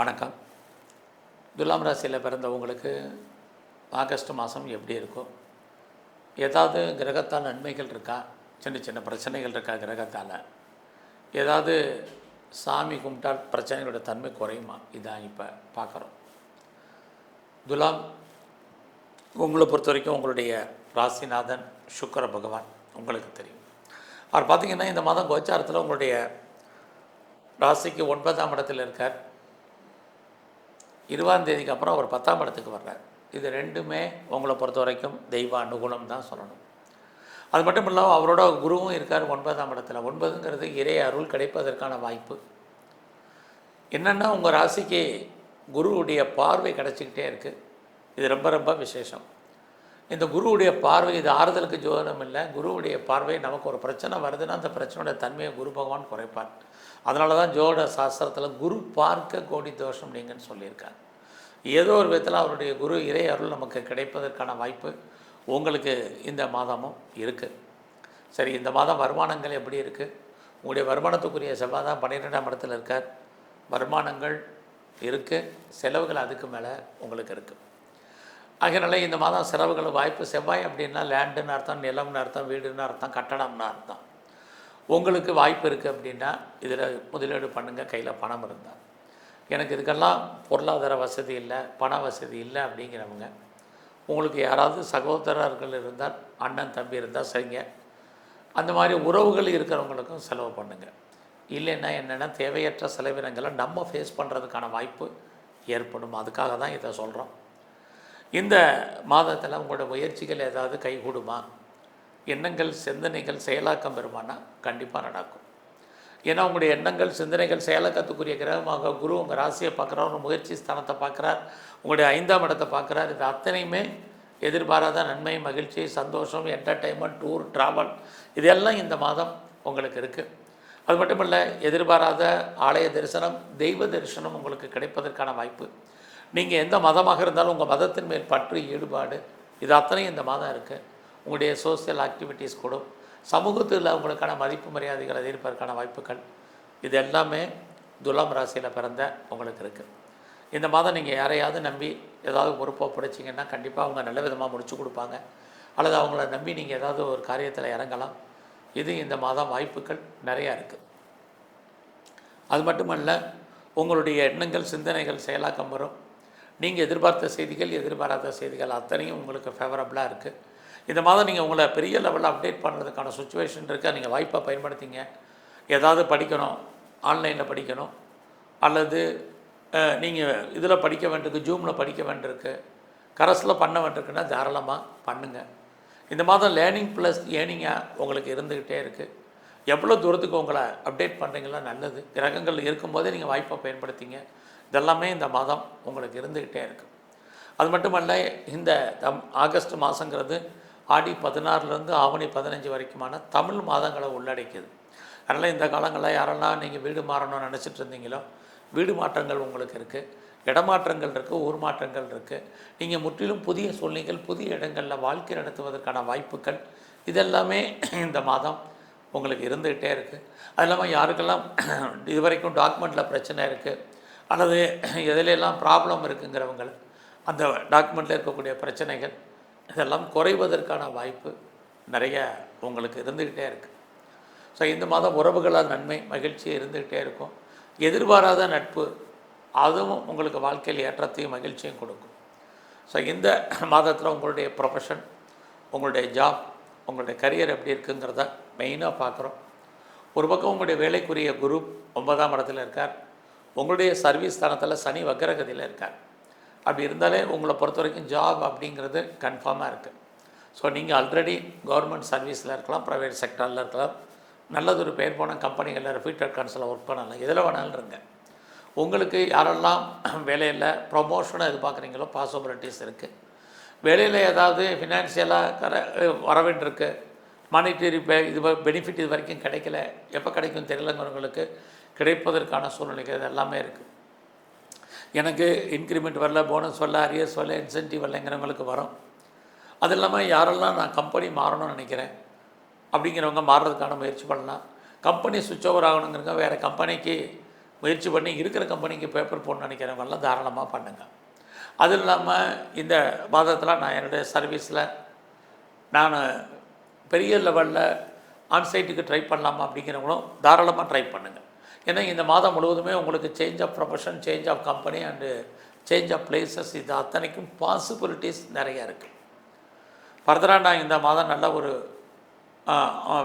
வணக்கம். துலாம் ராசியில் பிறந்தவங்களுக்கு ஆகஸ்ட் மாதம் எப்படி இருக்கும் ஏதாவது கிரகத்தால் நன்மைகள் இருக்கா சின்ன சின்ன பிரச்சனைகள் இருக்கா கிரகத்தால் ஏதாவது சாமி கும்பிட்டால் பிரச்சனைகளோட தன்மை குறையுமா இதான் இப்போ பார்க்குறோம். துலாம் உங்களை பொறுத்த வரைக்கும் உங்களுடைய ராசிநாதன் சுக்கர பகவான் உங்களுக்கு தெரியும். அவர் பார்த்திங்கன்னா இந்த மாதம் கோச்சாரத்தில் உங்களுடைய ராசிக்கு ஒன்பதாம் இடத்தில் இருக்கார். இருபதாம் தேதிக்கு அப்புறம் அவர் பத்தாம் இடத்துக்கு வர்றார். இது ரெண்டுமே உங்களை பொறுத்த வரைக்கும் தெய்வ அனுகுணம் தான் சொல்லணும். அது மட்டும் இல்லாமல் அவரோட குருவும் இருக்கார் ஒன்பதாம் இடத்துல. ஒன்பதுங்கிறது இறை அருள் கிடைப்பதற்கான வாய்ப்பு. என்னென்னா உங்கள் ராசிக்கு குருவுடைய பார்வை கிடச்சிக்கிட்டே இருக்குது இது ரொம்ப ரொம்ப விசேஷம். இந்த குருவுடைய பார்வை இது ஆறுதலுக்கு ஜோதனம் இல்லை. குருவுடைய பார்வை நமக்கு ஒரு பிரச்சனை வருதுன்னா அந்த பிரச்சனையோட தன்மையை குரு பகவான் குறைப்பார். அதனால தான் ஜோட சாஸ்திரத்தில் குரு பார்க்க கோடி தோஷம் நீங்கன்னு சொல்லியிருக்காங்க ஏதோ ஒரு விதத்தில் அவருடைய குரு இறை அருள் நமக்கு கிடைப்பதற்கான வாய்ப்பு உங்களுக்கு இந்த மாதமும் இருக்குது சரி இந்த மாதம் வருமானங்கள் எப்படி இருக்குது உங்களுடைய வருமானத்துக்குரிய செவ்வாய் தான் பன்னிரெண்டாம் இடத்துல இருக்கார். வருமானங்கள் இருக்குது செலவுகள் அதுக்கு மேலே உங்களுக்கு இருக்குது அதனால இந்த மாதம் செலவுகள் வாய்ப்பு செவ்வாய் அப்படின்னா லேண்டுன்னு அர்த்தம் நிலம்னு அர்த்தம் வீடுன்னு அர்த்தம் கட்டடம்னு அர்த்தம். உங்களுக்கு வாய்ப்பு இருக்குது அப்படின்னா இதில் முதலீடு பண்ணுங்கள் கையில் பணம் இருந்தால் எனக்கு இதுக்கெல்லாம் பொருளாதார வசதி இல்லை பண வசதி இல்லை அப்படிங்கிறவங்க உங்களுக்கு யாராவது சகோதரர்கள் இருந்தால் அண்ணன் தம்பி இருந்தால் சரிங்க. அந்த மாதிரி உறவுகள் இருக்கிறவங்களுக்கும் செலவு பண்ணுங்கள் இல்லைன்னா என்னென்னா தேவையற்ற செலவினங்களை நம்ம ஃபேஸ் பண்ணுறதுக்கான வாய்ப்பு ஏற்படும். அதுக்காக தான் இதை சொல்கிறோம் இந்த மாதத்தில் உங்களோட முயற்சிகள் ஏதாவது கைகூடுமா? எண்ணங்கள் சிந்தனைகள் செயலாக்கம் பெறுமானா கண்டிப்பாக நடக்கும். ஏன்னா உங்களுடைய எண்ணங்கள் சிந்தனைகள் செயலாக்கத்துக்குரிய கிரகமாக குரு உங்கள் ராசியை பார்க்குறார் உங்கள் முயற்சி ஸ்தானத்தை பார்க்குறார் உங்களுடைய ஐந்தாம் இடத்தை பார்க்குறார். இது அத்தனையுமே எதிர்பாராத நன்மை மகிழ்ச்சி சந்தோஷம் என்டர்டைன்மெண்ட் டூர் ட்ராவல் இதெல்லாம் இந்த மாதம் உங்களுக்கு இருக்குது அது மட்டும் இல்லை எதிர்பாராத ஆலய தரிசனம் தெய்வ தரிசனம் உங்களுக்கு கிடைப்பதற்கான வாய்ப்பு. நீங்கள் எந்த மதமாக இருந்தாலும் உங்கள் மதத்தின் மேல் பற்று ஈடுபாடு இது அத்தனையும் இந்த மாதம் இருக்குது உங்களுடைய சோசியல் ஆக்டிவிட்டீஸ் கூடும். சமூகத்தில் உங்களுக்கான மதிப்பு மரியாதைகள் எதிர்ப்பதற்கான வாய்ப்புகள் இது எல்லாமே துலாம் ராசியில் பிறந்த உங்களுக்கு இருக்குது இந்த மாதம் நீங்கள் யாரையாவது நம்பி ஏதாவது பொறுப்பாக பிடிச்சிங்கன்னா கண்டிப்பாக அவங்க நல்ல விதமாக முடிச்சு கொடுப்பாங்க. அல்லது அவங்கள நம்பி நீங்கள் ஏதாவது ஒரு காரியத்தில் இறங்கலாம். இது இந்த மாதம் வாய்ப்புகள் நிறையா இருக்குது அது மட்டுமல்ல உங்களுடைய எண்ணங்கள் சிந்தனைகள் செயலாக்கம் வரும். நீங்கள் எதிர்பார்த்த செய்திகள் எதிர்பாராத செய்திகள் அத்தனையும் உங்களுக்கு ஃபேவரபுளாக இருக்குது இந்த மாதம் நீங்கள் உங்களை பெரிய லெவலில் அப்டேட் பண்ணுறதுக்கான சுச்சுவேஷன் இருக்கா? நீங்கள் வாய்ப்பை பயன்படுத்திங்க. ஏதாவது படிக்கணும் ஆன்லைனில் படிக்கணும். அல்லது நீங்கள் இதில் படிக்க வேண்டியிருக்கு ஜூமில் படிக்க வேண்டியிருக்கு. கரஸில் பண்ண வேண்டியிருக்குன்னா தாராளமாக பண்ணுங்கள் இந்த மாதம் லேர்னிங் ப்ளஸ் ஏர்னிங்காக உங்களுக்கு இருந்துக்கிட்டே இருக்குது எவ்வளோ தூரத்துக்கு உங்களை அப்டேட் பண்ணுறீங்களோ நல்லது. கிரகங்கள் இருக்கும்போதே நீங்கள் வாய்ப்பை பயன்படுத்திங்க. இதெல்லாமே இந்த மாதம் உங்களுக்கு இருந்துக்கிட்டே இருக்குது அது மட்டுமல்ல இந்த தம் ஆகஸ்ட் மாதங்கிறது ஆடி பதினாறுலேருந்து ஆவணி பதினஞ்சு வரைக்குமான தமிழ் மாதங்களை உள்ளடக்கியது. அதனால் இந்த காலங்களில் யாரெல்லாம் நீங்கள் வீடு மாறணும்னு நினச்சிட்டு இருந்தீங்களோ வீடு மாற்றங்கள் உங்களுக்கு இருக்குது இடமாற்றங்கள் இருக்குது ஊர் மாற்றங்கள் இருக்குது நீங்கள் முற்றிலும் புதிய சூழ்நிலைகள் புதிய இடங்களில் வாழ்க்கை நடத்துவதற்கான வாய்ப்புகள் இதெல்லாமே இந்த மாதம் உங்களுக்கு இருந்துக்கிட்டே இருக்குது அது இல்லாமல் யாருக்கெல்லாம் இது வரைக்கும் டாக்குமெண்ட்டில் பிரச்சனை இருக்குது அல்லது எதுலையெல்லாம் ப்ராப்ளம் இருக்குங்கிறவங்க அந்த டாக்குமெண்ட்டில் இருக்கக்கூடிய பிரச்சனைகள் இதெல்லாம் குறைவதற்கான வாய்ப்பு நிறைய உங்களுக்கு இருந்துக்கிட்டே இருக்குது ஸோ இந்த மாதம் உறவுகளால் நன்மை மகிழ்ச்சி இருந்துக்கிட்டே இருக்கும். எதிர்பாராத நட்பு அதுவும் உங்களுக்கு வாழ்க்கையில் ஏற்றத்தையும் மகிழ்ச்சியும் கொடுக்கும். ஸோ இந்த மாதத்தில் உங்களுடைய ப்ரொஃபஷன் உங்களுடைய ஜாப் உங்களுடைய கரியர் எப்படி இருக்குங்கிறத மெயினாக பார்க்குறோம். ஒரு பக்கம் உங்களுடைய வேலைக்குரிய குரு ஒன்பதாம் இடத்துல இருக்கார். உங்களுடைய சர்வீஸ் ஸ்தானத்தில் சனி வக்கரகதியில் இருக்கார். அப்படி இருந்தாலே உங்களை பொறுத்த வரைக்கும் ஜாப் அப்படிங்கிறது கன்ஃபார்மாக இருக்குது ஸோ நீங்கள் ஆல்ரெடி கவர்மெண்ட் சர்வீஸில் இருக்கலாம் ப்ரைவேட் செக்டரில் இருக்கலாம். நல்லதொரு பேர் போன கம்பெனிகளில் ரிப்பீட்டட் கன்ஸில் ஒர்க் பண்ணலாம் எதில் வேணாலும் இருங்க. உங்களுக்கு யாரெல்லாம் வேலையில் ப்ரொமோஷனை எதிர்பார்க்குறீங்களோ பாசிபிலிட்டிஸ் இருக்குது வேலையில் ஏதாவது ஃபினான்ஷியலாக கர வரவேண்டிருக்கு மானிட்டரி பே இது பெனிஃபிட் இது வரைக்கும் கிடைக்கல. எப்போ கிடைக்கும் தெரியலங்கிறவங்களுக்கு கிடைப்பதற்கான சூழ்நிலைகள் இது எல்லாமே இருக்குது எனக்கு இன்க்ரிமெண்ட் வரல போனஸ் வரல அரியர்ஸ் வரல இன்சென்டிவ் வரலைங்கிறவங்களுக்கு வரும். அது இல்லாமல் யாரெல்லாம் நான் கம்பெனி மாறணும்னு நினைக்கிறேன் அப்படிங்கிறவங்க மாறுறதுக்கான முயற்சி பண்ணலாம். கம்பெனி சுவிட்ச் ஓவர் ஆகணுங்கிறவங்க வேறு கம்பெனிக்கு முயற்சி பண்ணி இருக்கிற கம்பெனிக்கு பேப்பர் போடணும்னு நினைக்கிறவங்களாம் தாராளமாக பண்ணுங்கள் அது இல்லாமல் இந்த மாதத்தில் நான் என்னுடைய சர்வீஸில் நான் பெரிய லெவலில் ஆன்சைட்டுக்கு ட்ரை பண்ணலாமா அப்படிங்கிறவங்களும் தாராளமாக ட்ரை பண்ணுங்கள் ஏன்னா இந்த மாதம் முழுவதுமே உங்களுக்கு change of profession change of company and change of places இது அத்தனைக்கும் பாசிபிலிட்டிஸ் நிறையா இருக்குது ஃபர்தராக நான் இந்த மாதம் நல்ல ஒரு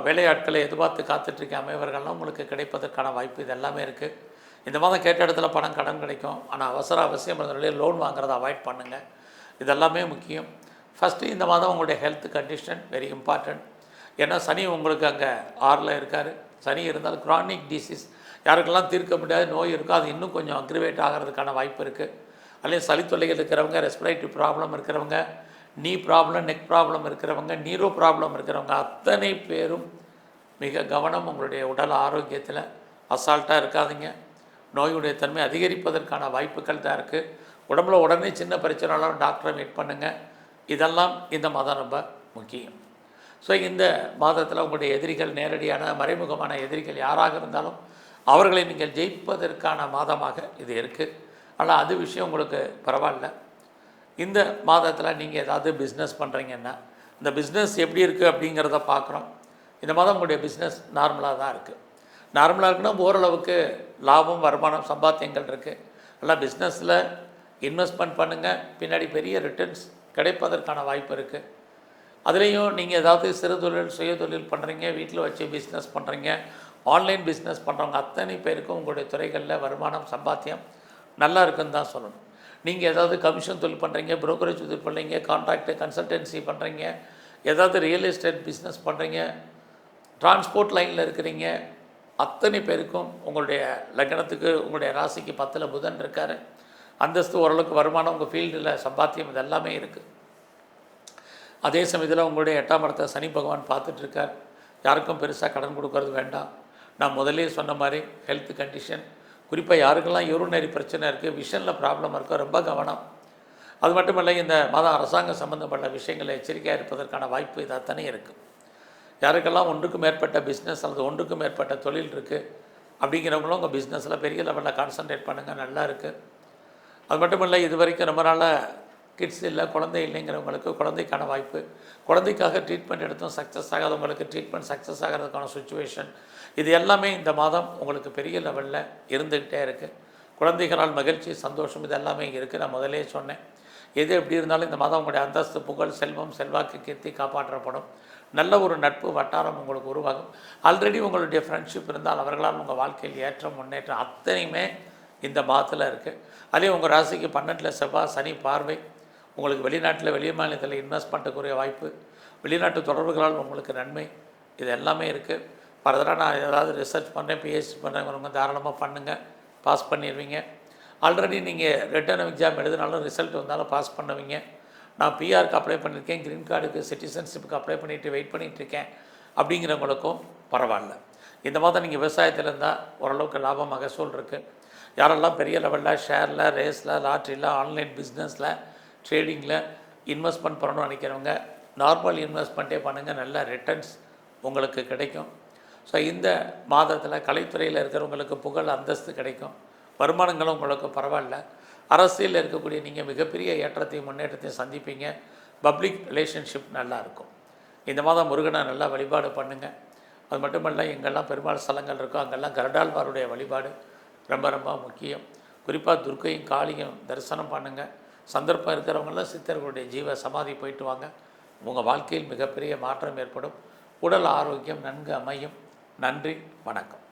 வேலையாட்களை எதிர்பார்த்து காத்துட்ருக்க அமைவர்கள்லாம் உங்களுக்கு கிடைப்பதற்கான வாய்ப்பு இது எல்லாமே இருக்குது இந்த மாதம் கேட்ட இடத்துல பணம் கடன் கிடைக்கும். ஆனால் அவசர அவசியம் இருந்த லோன் வாங்குறதை அவாய்ட் பண்ணுங்கள் இதெல்லாமே முக்கியம். ஃபஸ்ட்டு இந்த மாதம் உங்களுடைய ஹெல்த் கண்டிஷன் வெரி இம்பார்ட்டண்ட் ஏன்னா சனி உங்களுக்கு அங்கே ஆறில் இருக்கார். சனி இருந்தால் குரானிக் டிசீஸ் யாருக்கெல்லாம் தீர்க்க முடியாத நோய் இருக்கோ அது இன்னும் கொஞ்சம் அக்ரிவேட் ஆகிறதுக்கான வாய்ப்பு இருக்குது அல்லது சளி தொல்லைகள் இருக்கிறவங்க ரெஸ்பிரேட்டரி ப்ராப்ளம் இருக்கிறவங்க நீ ப்ராப்ளம் நெக் ப்ராப்ளம் இருக்கிறவங்க நீரோ ப்ராப்ளம் இருக்கிறவங்க அத்தனை பேரும் மிக கவனம் உங்களுடைய உடல் ஆரோக்கியத்தில் அசால்ட்டாக இருக்காதீங்க. நோயுடைய தன்மை அதிகரிப்பதற்கான வாய்ப்புகள் தான் இருக்குது உடம்புல உடனே சின்ன பிரச்சனைனாலும் டாக்டரை மீட் பண்ணுங்கள் இதெல்லாம் இந்த மாதம் ரொம்ப முக்கியம். ஸோ இந்த மாதத்தில் உங்களுடைய எதிரிகள் நேரடியான மறைமுகமான எதிரிகள் யாராக இருந்தாலும் அவர்களை நீங்கள் ஜெயிப்பதற்கான மாதமாக இது இருக்குது ஆனால் அது விஷயம் உங்களுக்கு பரவாயில்ல. இந்த மாதத்தில் நீங்கள் ஏதாவது பிஸ்னஸ் பண்ணுறீங்கன்னா இந்த பிஸ்னஸ் எப்படி இருக்குது அப்படிங்கிறத பார்க்குறோம் இந்த மாதம் உங்களுடைய பிஸ்னஸ் நார்மலாக தான் இருக்குது நார்மலாக இருக்குன்னா ஓரளவுக்கு லாபம் வருமானம் சம்பாத்தியங்கள் இருக்குது நல்லா பிஸ்னஸில் இன்வெஸ்ட்மெண்ட் பண்ணுங்கள் பின்னாடி பெரிய ரிட்டர்ன்ஸ் கிடைப்பதற்கான வாய்ப்பு இருக்குது அதுலேயும் நீங்கள் ஏதாவது சிறு தொழில் சுய தொழில் பண்ணுறீங்க வீட்டில் வச்சு பிஸ்னஸ் பண்ணுறீங்க ஆன்லைன் பிஸ்னஸ் பண்ணுறவங்க அத்தனை பேருக்கும் உங்களுடைய துறைகளில் வருமானம் சம்பாத்தியம் நல்லா இருக்குன்னு தான் சொல்லணும். நீங்கள் ஏதாவது கமிஷன் தொழில் பண்ணுறீங்க புரோக்கரேஜ் தொழில் பண்ணுறீங்க கான்ட்ராக்டு கன்சல்டன்சி பண்ணுறீங்க ஏதாவது ரியல் எஸ்டேட் பிஸ்னஸ் பண்ணுறீங்க டிரான்ஸ்போர்ட் லைனில் இருக்கிறீங்க அத்தனை பேருக்கும் உங்களுடைய லக்னத்துக்கு உங்களுடைய ராசிக்கு பத்தில் புதன் இருக்கார். அந்தஸ்து ஓரளவுக்கு வருமானம் உங்கள் ஃபீல்டில் சம்பாத்தியம் இது எல்லாமே இருக்குது அதே சமயத்தில் உங்களுடைய எட்டாம் இடத்தை சனி பகவான் பார்த்துட்ருக்கார் யாருக்கும் பெருசாக கடன் கொடுக்கறது வேண்டாம். நான் முதலே சொன்ன மாதிரி ஹெல்த் கண்டிஷன் குறிப்பாக யாருக்கெல்லாம் யூரினரி பிரச்சனை இருக்குது விஷனில் ப்ராப்ளம் இருக்கோ ரொம்ப கவனம். அது மட்டும் இல்லை இந்த மத அரசாங்கம் சம்மந்தப்பட்ட விஷயங்களை எச்சரிக்கையாக இருப்பதற்கான வாய்ப்பு இது அத்தனை இருக்குது யாருக்கெல்லாம் ஒன்றுக்கு மேற்பட்ட பிஸ்னஸ் அல்லது ஒன்றுக்கு மேற்பட்ட தொழில் இருக்குது அப்படிங்கிறவங்களும் உங்கள் பிஸ்னஸில் பெரிய லெவலில் கான்சன்ட்ரேட் பண்ணுங்கள் நல்லா இருக்குது அது மட்டும் இல்லை இது வரைக்கும் ரொம்ப நாளாக கிட்ஸ் இல்லை குழந்தை இல்லைங்கிறவங்களுக்கு குழந்தைக்கான வாய்ப்பு. குழந்தைக்காக ட்ரீட்மெண்ட் எடுத்தும் சக்ஸஸ் ஆகாதவங்களுக்கு ட்ரீட்மெண்ட் சக்ஸஸ் ஆகிறதுக்கான சுச்சுவேஷன் இது எல்லாமே இந்த மாதம் உங்களுக்கு பெரிய லெவலில் இருந்துக்கிட்டே இருக்குது குழந்தைகளால் மகிழ்ச்சி சந்தோஷம் இது எல்லாமே இருக்குது நான் முதலே சொன்னேன். எது எப்படி இருந்தாலும் இந்த மாதம் உங்களுடைய அந்தஸ்து புகழ் செல்வம் செல்வாக்கு கீர்த்தி காப்பாற்றப்படும். நல்ல ஒரு நட்பு வட்டாரம் உங்களுக்கு உருவாகும். ஆல்ரெடி உங்களுடைய ஃப்ரெண்ட்ஷிப் இருந்தால் அவர்களால் உங்கள் வாழ்க்கையில் ஏற்றம் முன்னேற்றம் அத்தனையுமே இந்த மாதத்தில் இருக்குது அதே உங்கள் ராசிக்கு பன்னெண்டில் செவ்வாய் சனி பார்வை. உங்களுக்கு வெளிநாட்டில் வெளி மாநிலத்தில் இன்வெஸ்ட் பண்ணுறக்குரிய வாய்ப்பு வெளிநாட்டு தொடர்புகளால் உங்களுக்கு நன்மை இது எல்லாமே இருக்குது ஃபர்தராக நான் ஏதாவது ரிசர்ச் பண்ணுறேன் பிஹெச்டி பண்ணுறவங்க தாராளமாக பண்ணுங்கள் பாஸ் பண்ணிடுவீங்க ஆல்ரெடி நீங்கள் ரிட்டர்ன் எக்ஸாம் எழுதினாலும் ரிசல்ட் வந்தாலும் பாஸ் பண்ணுவீங்க. நான் பிஆருக்கு அப்ளை பண்ணியிருக்கேன் க்ரீன் கார்டுக்கு சிட்டிசன்ஷிப்புக்கு அப்ளை பண்ணிட்டு வெயிட் பண்ணிகிட்ருக்கேன் அப்படிங்கிறவங்களுக்கும் பரவாயில்ல. இந்த மாதம் நீங்கள் விவசாயத்தில் இருந்தால் ஓரளவுக்கு லாபம் மகசூல் இருக்குது யாரெல்லாம் பெரிய லெவலில் ஷேரில் ரேஸில் லாட்ரியில் ஆன்லைன் பிஸ்னஸில் ட்ரேடிங்கில் இன்வெஸ்ட்மெண்ட் பண்ணணும்னு நினைக்கிறவங்க நார்மல் இன்வெஸ்ட்மெண்ட்டே பண்ணுங்கள் நல்ல ரிட்டர்ன்ஸ் உங்களுக்கு கிடைக்கும். ஸோ இந்த மாதத்தில் கலைத்துறையில் இருக்கிறவங்களுக்கு புகழ் அந்தஸ்து கிடைக்கும். வருமானங்களும் உங்களுக்கு பரவாயில்ல. அரசியலில் இருக்கக்கூடிய நீங்கள் மிகப்பெரிய ஏற்றத்தையும் முன்னேற்றத்தையும் சந்திப்பீங்க. பப்ளிக் ரிலேஷன்ஷிப் நல்லாயிருக்கும் இந்த மாதம் முருகனை நல்லா வழிபாடு பண்ணுங்கள் அது மட்டுமல்ல எங்கெல்லாம் பெருமாள் ஸ்தலங்கள் இருக்கோ அங்கெல்லாம் கருடாழ்வாருடைய வழிபாடு ரொம்ப ரொம்ப முக்கியம். குறிப்பாக துர்க்கையும் காளியும் தரிசனம் பண்ணுங்கள் சந்தர்ப்பம் இருக்கிறவங்களாம் சித்தர்களுடைய ஜீவ சமாதி போயிட்டு வாங்க. உங்கள் வாழ்க்கையில் மிகப்பெரிய மாற்றம் ஏற்படும். உடல் ஆரோக்கியம் நன்கு அமையும். நன்றி. வணக்கம்.